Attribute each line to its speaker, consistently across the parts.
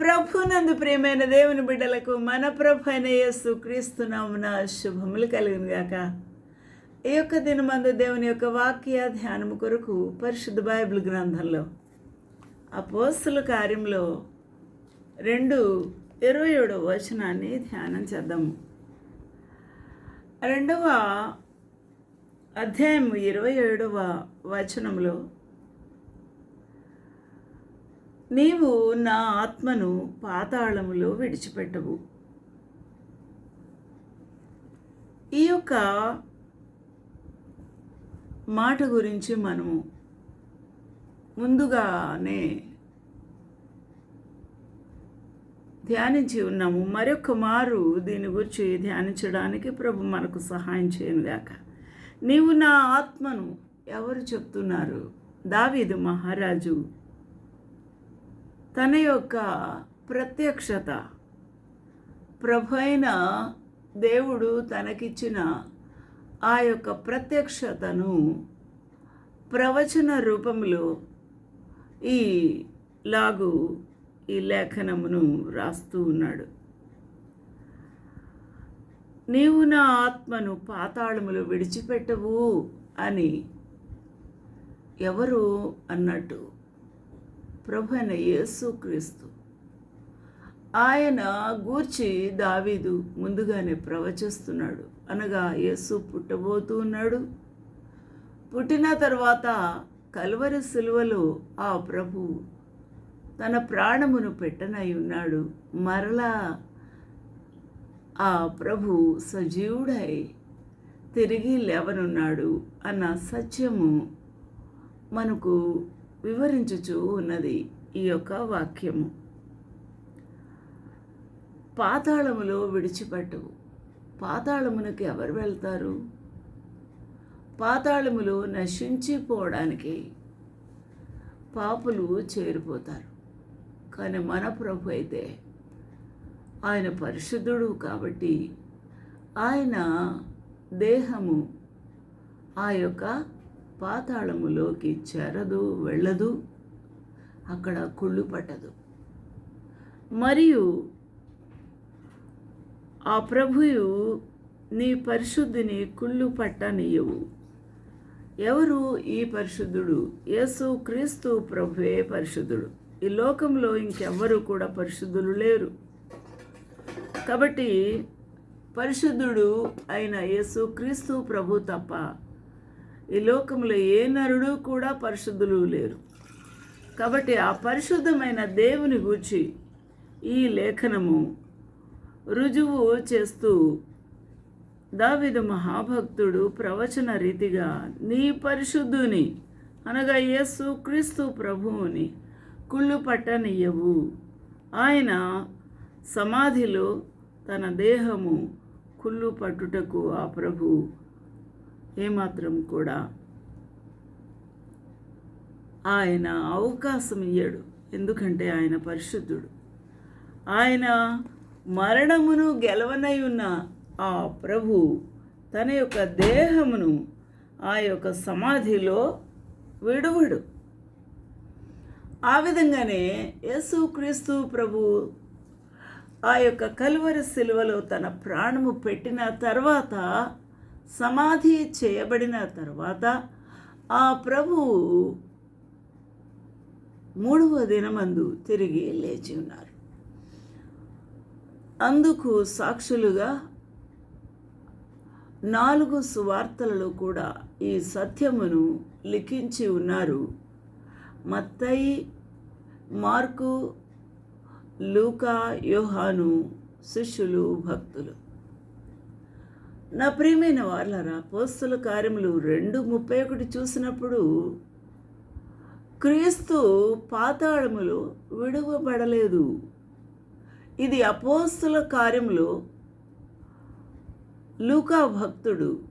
Speaker 1: ప్రభునందు ప్రియమైన దేవుని బిడ్డలకు మన ప్రభు అయిన యేసు క్రీస్తునామున శుభములు కలిగిన గాక. ఈ యొక్క దినమందు దేవుని యొక్క వాక్య ధ్యానము కొరకు పరిశుద్ధ బైబిల్ గ్రంథంలో అపోస్తుల కార్యంలో రెండు ఇరవై ఏడవ వచనాన్ని ధ్యానం చేద్దాము. రెండవ అధ్యాయం ఇరవై ఏడవ వచనంలో నీవు నా ఆత్మను పాతాళములో విడిచిపెట్టవు. ఈ యొక్క మాట గురించి మనము ముందుగానే ధ్యానించి ఉన్నాము. మరొక మారు దీని గురించి ధ్యానించడానికి ప్రభు మనకు సహాయం చేయనుగాక నీవు నా ఆత్మను ఎవరు చెప్తున్నారు? దావీదు మహారాజు తన యొక్క ప్రత్యక్షత. ప్రభు అయిన దేవుడు తనకిచ్చిన ఆ యొక్క ప్రత్యక్షతను ప్రవచన రూపంలో ఈ లాగు ఈ లేఖనమును రాస్తూ ఉన్నాడు. నీవు నా ఆత్మను పాతాళములు విడిచిపెట్టవు అని ఎవరు అన్నట్టు ప్రభున యేసుక్రీస్తు ఆయన గూర్చి దావీదు ముందుగానే ప్రవచిస్తున్నాడు. అనగా యేసు పుట్టబోతూ ఉన్నాడు. పుట్టిన తర్వాత కలువరి సిలువలో ఆ ప్రభు తన ప్రాణమును పెట్టనై ఉన్నాడు. మరలా ఆ ప్రభు సజీవుడై తిరిగి లేవనున్నాడు అన్న సత్యము మనకు వివరించుచూ ఉన్నది ఈ యొక్క వాక్యము. పాతాళములో విడిచిపెట్టవు. పాతాళమునకి ఎవరు వెళ్తారు? పాతాళములో నశించిపోవడానికి పాపులు చేరిపోతారు. కానీ మన ప్రభు అయితే ఆయన పరిశుద్ధుడు కాబట్టి ఆయన దేహము ఆ యొక్క పాతాళములోకి చెరదు వెళ్ళదు అక్కడ కుళ్ళు పట్టదు. మరియు ఆ ప్రభువు నీ పరిశుద్ధిని కుళ్ళు పట్టనీయవు. ఎవరు? ఈ పరిశుద్ధుడు. యేసు క్రీస్తు ప్రభువే పరిశుద్ధుడు. ఈ లోకంలో ఇంకెవ్వరూ కూడా పరిశుద్ధులు లేరు. కాబట్టి పరిశుద్ధుడు అయిన యేసు క్రీస్తు ప్రభు తప్ప ఈ లోకంలో ఏ నరుడు కూడా పరిశుద్ధులు లేరు. కాబట్టి ఆ పరిశుద్ధమైన దేవుని గూర్చి ఈ లేఖనము రుజువు చేస్తూ దావిదు మహాభక్తుడు ప్రవచన రీతిగా నీ పరిశుద్ధుని అనగా యేసు క్రీస్తు ప్రభువుని కుళ్ళు పట్టనియవు ఆయన సమాధిలో తన దేహము కుళ్ళు పట్టుటకు ఆ ప్రభు ఏమాత్రం కూడా ఆయన అవకాశం ఇయ్యడు. ఎందుకంటే ఆయన పరిశుద్ధుడు. ఆయన మరణమును గెలవనై ఉన్న ఆ ప్రభు తన యొక్క దేహమును ఆ యొక్క సమాధిలో విడువడు. ఆ విధంగానే యేసుక్రీస్తు ప్రభు ఆ యొక్క కలువరి శిలువలో తన ప్రాణము పెట్టిన తర్వాత సమాధి చేయబడిన తర్వాత ఆ ప్రభువు మూడవ దినమందు తిరిగి లేచి ఉన్నారు. అందుకు సాక్షులుగా నాలుగు సువార్తలలో కూడా ఈ సత్యమును లిఖించి ఉన్నారు. మత్తయి మార్కు లూకా యోహాను శిష్యులు భక్తులు. నా ప్రియమైన వాళ్ళరా పోస్తుల కార్యములు రెండు ముప్పై ఒకటి చూసినప్పుడు క్రీస్తు పాతాళములు విడువబడలేదు. ఇది అపోస్తుల కార్యంలో లూకా భక్తుడు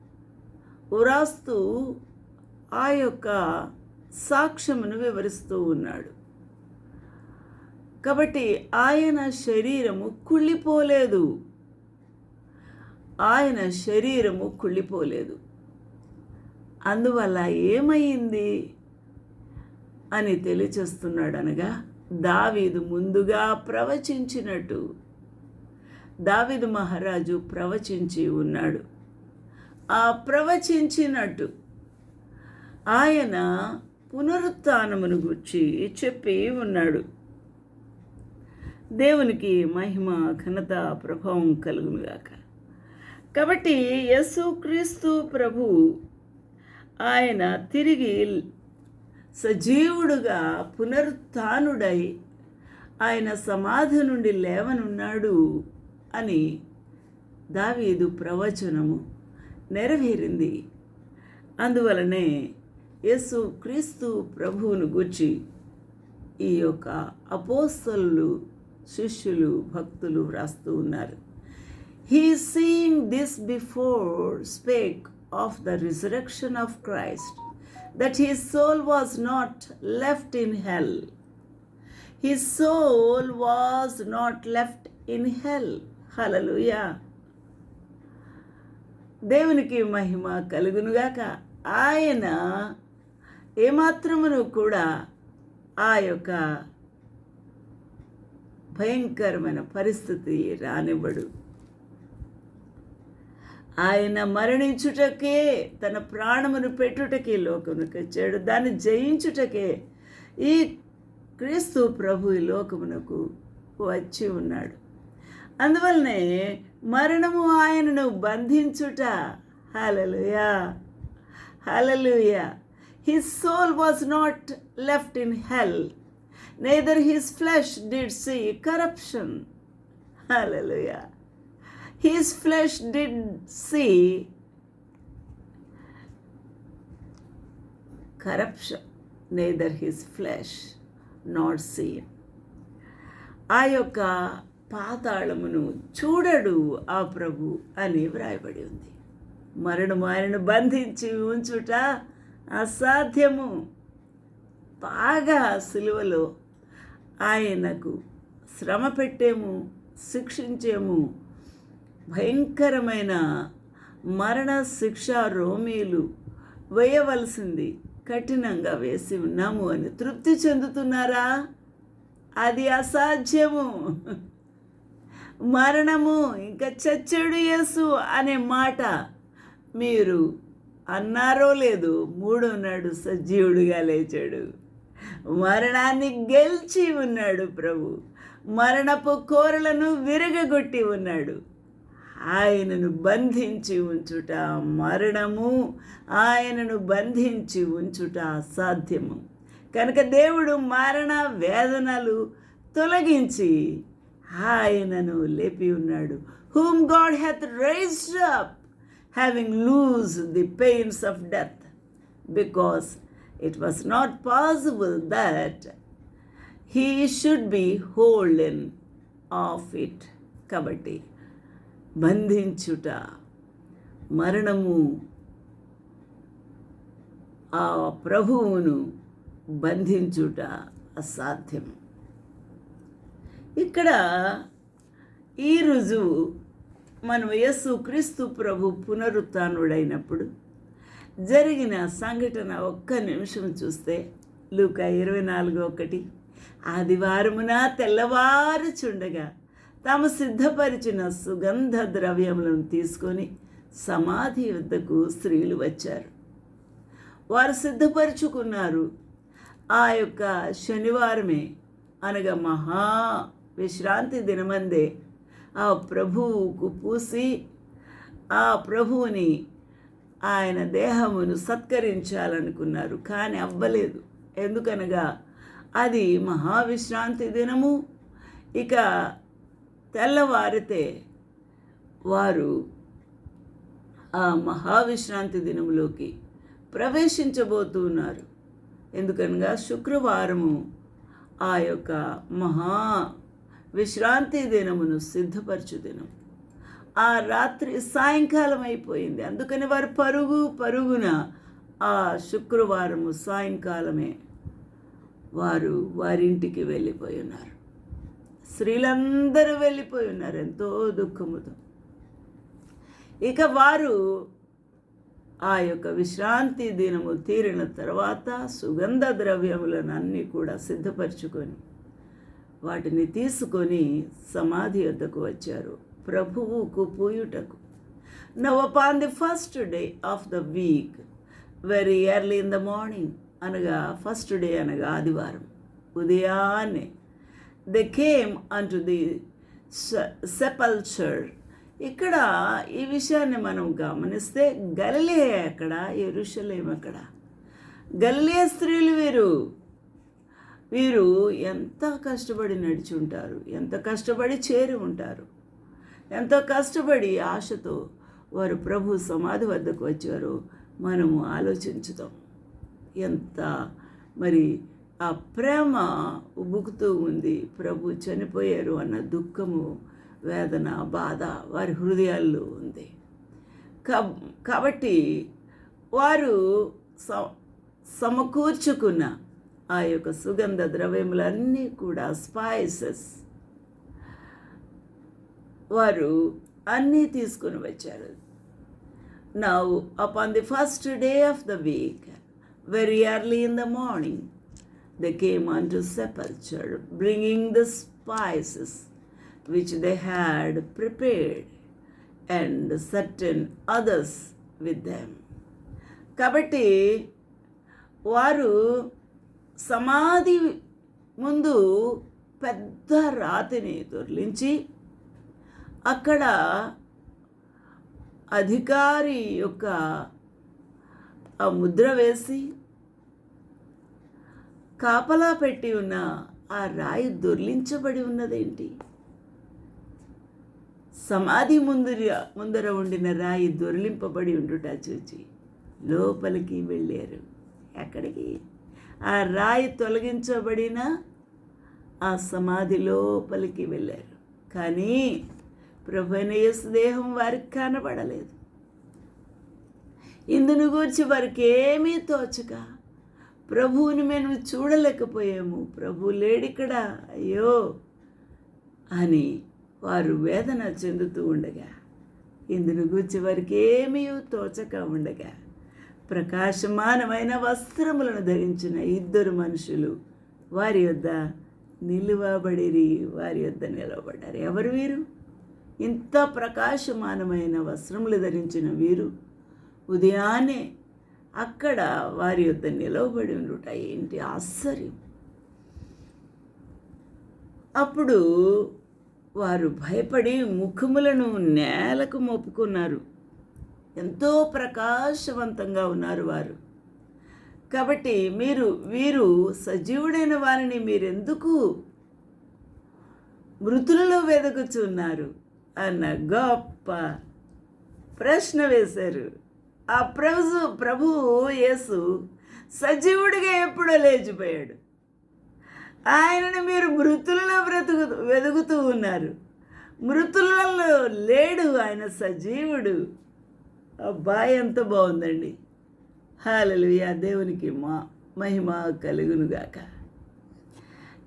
Speaker 1: ఉరాస్తూ ఆ యొక్క సాక్ష్యమును వివరిస్తూ ఉన్నాడు. కాబట్టి ఆయన శరీరము కుళ్ళిపోలేదు. ఆయన శరీరము కుళ్ళిపోలేదు. అందువల్ల ఏమైంది? అని తెలియచేస్తున్నాడు అనగా దావీదు ముందుగా ప్రవచించినట్టు. దావీదు మహారాజు ప్రవచించి ఉన్నాడు. ఆ ప్రవచించినట్టు ఆయన పునరుత్నమును గుర్చి చెప్పి ఉన్నాడు. దేవునికి మహిమ ఘనత ప్రభావం కలుగునుగాక. కాబట్టి యేసుక్రీస్తు ప్రభు ఆయన తిరిగి సజీవుడుగా పునరుత్నుడై ఆయన సమాధి నుండి లేవనున్నాడు అని దావీదు ప్రవచనము నెరవేరింది. అందువలనే యేసు క్రీస్తు ప్రభువును గుర్చి ఈ యొక్క అపోస్తలు శిష్యులు భక్తులు వ్రాస్తూ ఉన్నారు. he seeing this before spake of the resurrection of Christ that he soul was not left in hell his soul was not left in hell hallelujah దేవునికి మహిమ కలుగునుగాక ఆయన ఏమాత్రమును కూడా ఆ యొక్క భయంకరమైన పరిస్థితి రానివ్వడు ఆయన మరణించుటకే తన ప్రాణమును పెట్టుటకే లోకమునకు వచ్చాడు. దాన్ని జయించుటకే ఈ క్రీస్తు ప్రభు ఈ లోకమునకు వచ్చి ఉన్నాడు. అందువల్లనే మరణము ఆయనను బంధించుట hallelujah hallelujah his soul was not left in hell neither his flesh did see corruption hallelujah his flesh did see corruption neither his flesh not see ఆ యొక్క పాతాళమును చూడడు ఆ ప్రభు అని వ్రాయబడి ఉంది. మరణము ఆయనను బంధించి ఉంచుట అసాధ్యము. బాగా సిలువలో ఆయనకు శ్రమ పెట్టేము శిక్షించేము భయంకరమైన మరణ శిక్ష రోమీలు వేయవలసింది కఠినంగా వేసి ఉన్నాము అని తృప్తి చెందుతున్నారా? అది అసాధ్యము. మరణము ఇంకా చచ్చడు యేసు అనే మాట మీరు అన్నారో లేదు మూడో నాడు సజీవుడిగా లేచాడు. మరణాన్ని గెలిచి ఉన్నాడు ప్రభు. మరణపు కోరలను విరగగొట్టి ఉన్నాడు. ఆయనను బంధించి ఉంచుట మరణము ఆయనను బంధించి ఉంచుట అసాధ్యము. కనుక దేవుడు మరణ వేదనలు తొలగించి ఆయనను లేపి ఉన్నాడు. Whom God hath raised up having loose the pains of death because it was not possible that he should be holden of it కాబట్టి బంధించుట మరణము ఆ ప్రభువును బంధించుట అసాధ్యం. ఇక్కడ ఈ రుజువు మనం యేసు క్రీస్తు ప్రభు పునరుత్నుడైనప్పుడు జరిగిన సంఘటన ఒక్క నిమిషం చూస్తే లూక ఇరవై నాలుగు ఒకటి ఆదివారమున తెల్లవారుచుండగా తాము సిద్ధపరిచిన సుగంధ ద్రవ్యములను తీసుకొని సమాధి వద్దకు స్త్రీలు వచ్చారు. వారు సిద్ధపరుచుకున్నారు. ఆ యొక్క శనివారమే అనగా మహా విశ్రాంతి దినమందే ఆ ప్రభువుకు పూసి ఆ ప్రభువుని ఆయన దేహమును సత్కరించాలనుకున్నారు. కానీ అవ్వలేదు. ఎందుకనగా అది మహావిశ్రాంతి దినము. ఇక తెల్లవారితే వారు ఆ మహావిశ్రాంతి దినములోకి ప్రవేశించబోతున్నారు. ఎందుకనగా శుక్రవారము ఆ యొక్క మహా విశ్రాంతి దినమును సిద్ధపరచు దినం. ఆ రాత్రి సాయంకాలం అయిపోయింది. అందుకని వారు పరుగు పరుగున ఆ శుక్రవారము సాయంకాలమే వారు వారింటికి వెళ్ళిపోయి ఉన్నారు స్త్రీలందరూ వెళ్ళిపోయి ఉన్నారు. ఎంతో దుఃఖముతో. ఇక వారు ఆ యొక్క విశ్రాంతి దినము తీరిన తర్వాత సుగంధ ద్రవ్యములను అన్నీ కూడా సిద్ధపరచుకొని వాటిని తీసుకొని సమాధి వద్దకు వచ్చారు. ప్రభువుకు పూయుటకు. Now upon the first day of the week very early in the morning అనగా ఫస్ట్ డే అనగా ఆదివారం. ఉదయాన్నే they came unto the sepulchre ఇక్కడ ఈ విషయాన్ని మనం గమనిస్తే గలిలే అక్కడ ఎరుషలేం అక్కడ గలిలే స్త్రీలు వీరు. వీరు ఎంత కష్టపడి నడిచి ఉంటారు ఎంత కష్టపడి చేరి ఉంటారు? ఎంతో కష్టపడి ఆశతో వారు ప్రభు సమాధి వద్దకు వచ్చారు మనము ఆలోచించుతాం ఎంత మరి ఆ ప్రేమ ఉబుకుతూ ఉంది. ప్రభు చనిపోయారు అన్న దుఃఖము వేదన బాధ వారి హృదయాల్లో ఉంది. కాబట్టి వారు స సమకూర్చుకున్న ఆ యొక్క సుగంధ ద్రవ్యములన్నీ కూడా స్పైసెస్ వారు అన్నీ తీసుకుని వచ్చారు. Now upon the first day of the week very early in the morning they came unto sepulchre, bringing the the spices which they had prepared and certain others with them. కాబట్టి వారు సమాధి ముందు పెద్ద రాతిని దొర్లించి అక్కడ అధికారి యొక్క ముద్ర వేసి కాపలా పెట్టి ఉన్న ఆ రాయి దొర్లించబడి ఉన్నదేంటి? సమాధి ముందర ముందర ఉండిన రాయి దొరిలింపబడి ఉండుట చూచి లోపలికి వెళ్ళారు. ఎక్కడికి? ఆ రాయి తొలగించబడిన ఆ సమాధి లోపలికి వెళ్ళారు. కానీ ప్రభునయస్ దేహం వారికి కనబడలేదు. ఇందును గురించి వారికి ఏమీ తోచక ప్రభువుని మేము చూడలేకపోయాము. ప్రభు లేడిక్కడ? అయ్యో! అని వారు వేదన చెందుతూ ఉండగా ఇందును గురించి వారికి ఏమీ తోచక ఉండగా ప్రకాశమానమైన వస్త్రములను ధరించిన ఇద్దరు మనుషులు వారి యొద్ద నిలువబడిరి వారి యొద్ద నిలవబడ్డారు. ఎవరు వీరు? ఇంత ప్రకాశమానమైన వస్త్రములు ధరించిన వీరు. ఉదయాన్నే అక్కడ వారి యొద్ద నిలవబడి ఉండుట ఏంటి ఆశ్చర్యం. అప్పుడు వారు భయపడి ముఖములను నేలకు మోపుకున్నారు. ఎంతో ప్రకాశవంతంగా ఉన్నారు వారు. కాబట్టి మీరు వీరు సజీవుడైన వారిని మీరెందుకు మృతులలో వెదకుచున్నారు? అన్న గొప్ప ప్రశ్న వేశారు. ఆ ప్రభు ప్రభు యేసు సజీవుడిగా ఎప్పుడో లేచిపోయాడు. ఆయనను మీరు మృతులలో బ్రతుకు వెతుకుతూ ఉన్నారు. మృతులలో లేడు ఆయన సజీవుడు. అబ్బాయి ఎంత బాగుందండి. హాలలుయా దేవునికి మా మహిమ కలుగునుగాక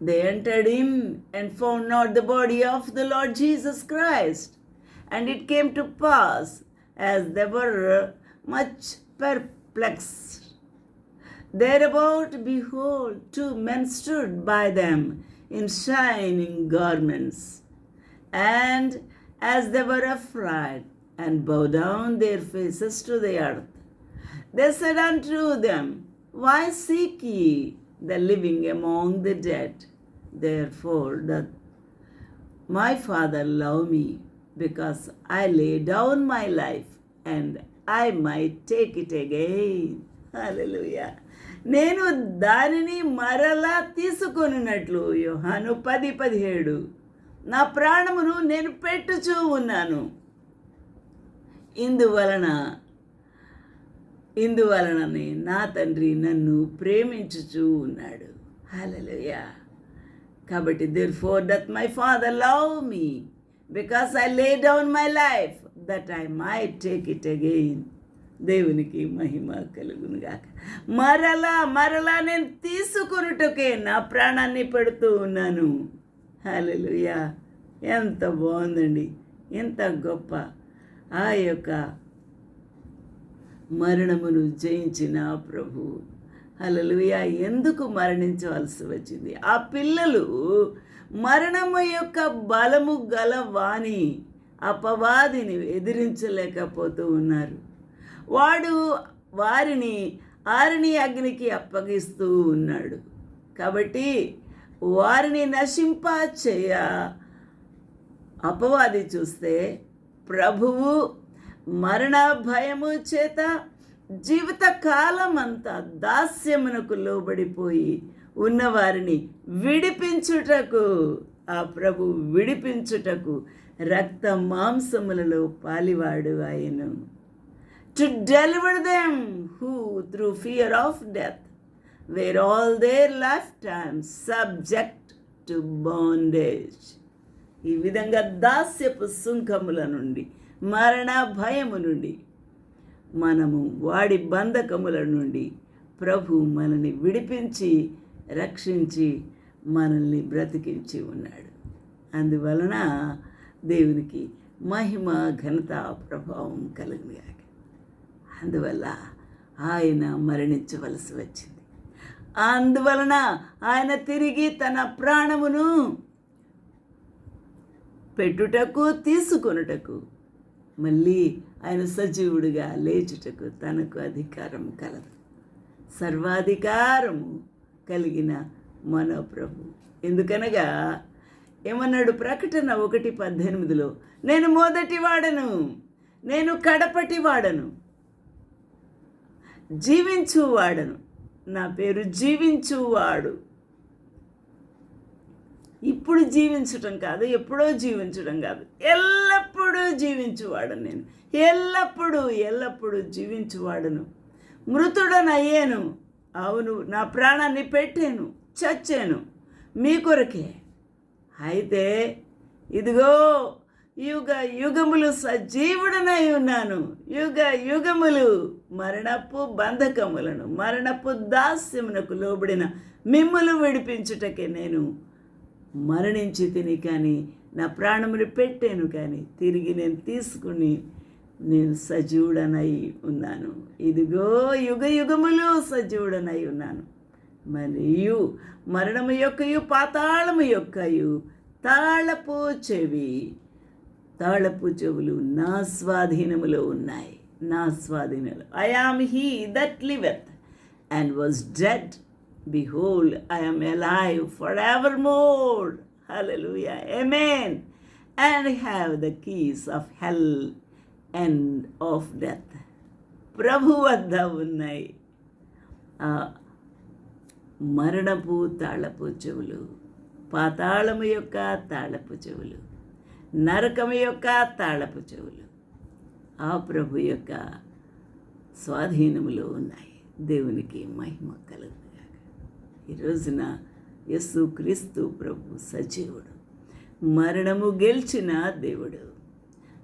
Speaker 1: they entered in and found not the body of the Lord Jesus Christ and it came to pass as they much perplexed. Thereabout, behold, two men stood by them in shining garments. And as they were afraid, and bowed down their faces to the earth, they said unto them, Why seek ye the living among the dead? Therefore doth my Father love me, because I lay down my life, and I might take it again hallelujah నేను దానిని మరలా తీసుకొనినట్లు యోహాను పది పదిహేడు. నా ప్రాణమును నేను పెట్టుచూ ఉన్నాను. ఇందువలన ఇందువలననే నా తండ్రి నన్ను ప్రేమించుచూ ఉన్నాడు. హలలుయా కాబట్టి therefore doth my father love me because I lay down my life that I might take it again దేవునికి మహిమ కలుగునుగాక మరలా మరలా నేను తీసుకొనుటకే నా ప్రాణాన్ని పెడుతూ ఉన్నాను. హలలుయా ఎంత బాగుందండి. ఎంత గొప్ప. ఆ యొక్క మరణమును జయించిన ప్రభు. హలలుయా ఎందుకు మరణించవలసి వచ్చింది? ఆ పిల్లలు మరణము యొక్క బలము గల వాణి. అపవాదిని ఎదిరించలేకపోతూ ఉన్నారు. వాడు వారిని ఆరిని అగ్నికి అప్పగిస్తూ ఉన్నాడు. కాబట్టి వారిని నశింప చేయ అపవాది చూస్తే ప్రభువు మరణ భయము చేత జీవిత కాలం అంతా దాస్యమునకు లోబడిపోయి ఉన్నవారిని విడిపించుటకు ఆ ప్రభు విడిపించుటకు రక్త మాంసములలో పాలివాడు ఆయను to deliver them who through fear of death were all their lifetime subject to bondage ఈ విధంగా దాస్యపు సుంకముల నుండి మరణ భయము నుండి మనము వాడి బంధకముల నుండి ప్రభు మనల్ని విడిపించి రక్షించి మనల్ని బ్రతికించి ఉన్నాడు. అందువలన దేవునికి మహిమ ఘనత ప్రభావం కలిగినాక అందువల్ల ఆయన మరణించవలసి వచ్చింది. అందువలన ఆయన తిరిగి తన ప్రాణమును పెట్టుటకు తీసుకొనుటకు మళ్ళీ ఆయన సజీవుడిగా లేచుటకు తనకు అధికారం కలదు. సర్వాధికారము కలిగిన మన ప్రభు ఎందుకనగా ఏమన్నాడు? ప్రకటన ఒకటి పద్దెనిమిదిలో నేను మొదటి వాడను నేను కడపటి వాడను జీవించువాడను. నా పేరు జీవించువాడు. ఇప్పుడు జీవించటం కాదు ఎప్పుడో జీవించడం కాదు. ఎల్లప్పుడూ జీవించువాడను నేను. ఎల్లప్పుడూ ఎల్లప్పుడూ జీవించువాడను. మృతుడనయ్యాను. అవును నా ప్రాణాన్ని పెట్టాను చచ్చాను. మీ కొరకే. అయితే ఇదిగో యుగ యుగములు సజీవుడనై ఉన్నాను. యుగ యుగములు మరణపు బంధకములను మరణపు దాస్యమునకు లోబడిన మిమ్మలు విడిపించుటకే నేను మరణించి తిని కానీ నా ప్రాణముని పెట్టాను కానీ తిరిగి నేను తీసుకుని నేను సజీవుడనై ఉన్నాను. ఇదిగో యుగ యుగములు సజీవుడనై ఉన్నాను. మరియు మరణము యొక్కయు పాతాళము యొక్కయు తాళపు చెవి. తాళపు చెవులు నా స్వాధీనములో ఉన్నాయి. నా స్వాధీనంలో I am he that liveth and was dead behold I am alive for evermore Amen. Amen and have the keys of hell and of death ప్రభు వద్ద ఉన్నాయి. మరణపు తాళపు చెవులు పాతాళము యొక్క తాళపు చెవులు నరకము యొక్క తాళపు చెవులు ఆ ప్రభు యొక్క స్వాధీనములో ఉన్నాయి. దేవునికి మహిమ కలుగుగాక ఈ రోజున యస్సు క్రీస్తు ప్రభు సజీవుడు మరణము గెలిచిన దేవుడు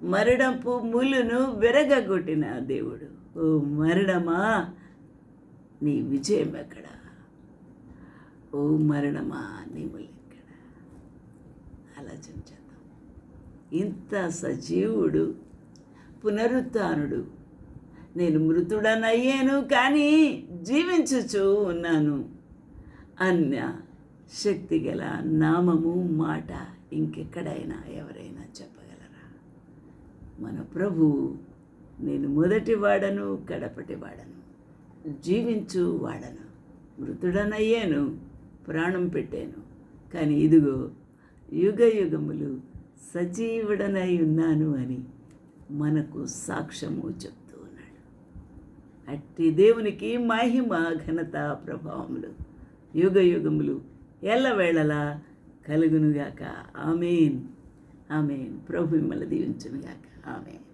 Speaker 1: మరణపు ములును విరగగొట్టిన దేవుడు. ఓ మరణమా? నీ విజయం ఎక్కడ? ఓ మరణమా నీ ముల్లెక్కడ ఆలోచన చేద్దాం. ఇంత సజీవుడు పునరుత్నుడు నేను మృతుడనయ్యాను కానీ జీవించుచూ ఉన్నాను. అన్న శక్తి గల నామము మాట ఇంకెక్కడైనా ఎవరైనా చెప్పగలరా? మన ప్రభు నేను మొదటి వాడను కడపటి వాడను. జీవించు వాడను. మృతుడనయ్యాను. ప్రాణం పెట్టాను. కానీ ఇదిగో యుగ యుగములు సజీవుడనై ఉన్నాను అని మనకు సాక్ష్యము చెప్తూ ఉన్నాడు. అట్టి దేవునికి మహిమ ఘనత ప్రభావములు యుగ యుగములు ఎల్లవేళలా కలుగునుగాక. ఆమెన్. ఆమెన్. ప్రభు మిమ్మల్ని దీవించునుగాక. ఆమెన్.